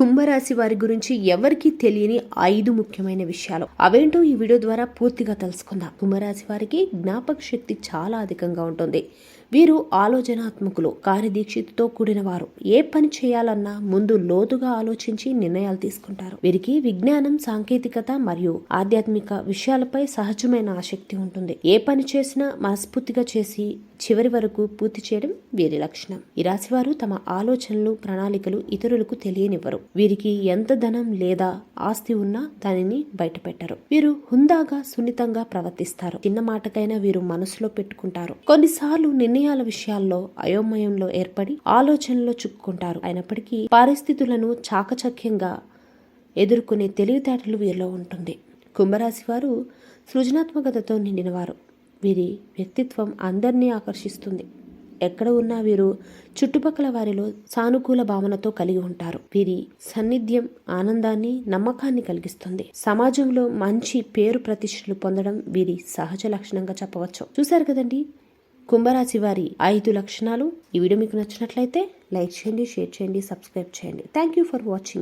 కుంభరాశి వారి గురించి ఎవరికి తెలియని ఐదు ముఖ్యమైన విషయాలు. అవేంటో ఈ వీడియో ద్వారా పూర్తిగా తెలుసుకుందాం. కుంభరాశి వారికి జ్ఞాపక శక్తి చాలా అధికంగా ఉంటుంది. వీరు ఆలోచనాత్మకులు కార్యదీక్షితతో కూడిన వారు. ఏ పని చేయాలన్నా ముందు లోతుగా ఆలోచించి నిర్ణయాలు తీసుకుంటారు. వీరికి విజ్ఞానం సాంకేతికత మరియు ఆధ్యాత్మిక విషయాలపై సహజమైన ఆసక్తి ఉంటుంది. ఏ పని చేసినా మనస్ఫూర్తిగా చేసి చివరి వరకు పూర్తి చేయడం వీరి లక్షణం. ఈ రాశివారు తమ ఆలోచనలు ప్రణాళికలు ఇతరులకు తెలియనివ్వరు. వీరికి ఎంత ధనం లేదా ఆస్తి ఉన్నా దానిని బయటపెట్టరు. వీరు హుందాగా సున్నితంగా ప్రవర్తిస్తారు. చిన్న మాటకైనా వీరు మనసులో పెట్టుకుంటారు. కొన్నిసార్లు నిర్ణయాల విషయాల్లో అయోమయంలో ఏర్పడి ఆలోచనలో చిక్కుకుంటారు. అయినప్పటికీ పరిస్థితులను చాకచక్యంగా ఎదుర్కొనే తెలివితేటలు వీరిలో ఉంటుంది. కుంభరాశి వారు సృజనాత్మకతతో నిండినవారు. వీరి వ్యక్తిత్వం అందరినీ ఆకర్షిస్తుంది. ఎక్కడ ఉన్నా వీరు చుట్టుపక్కల వారిలో సానుకూల భావనతో కలిగి ఉంటారు. వీరి సన్నిధ్యం ఆనందాన్ని నమ్మకాన్ని కలిగిస్తుంది. సమాజంలో మంచి పేరు ప్రతిష్టలు పొందడం వీరి సహజ లక్షణంగా చెప్పవచ్చు. చూశారు కదండి? కుంభరాశి వారి ఐదు లక్షణాలు ఈ వీడియో మీకు నచ్చినట్లయితే లైక్ చేయండి షేర్ చేయండి సబ్స్క్రైబ్ చేయండి. Thank you for watching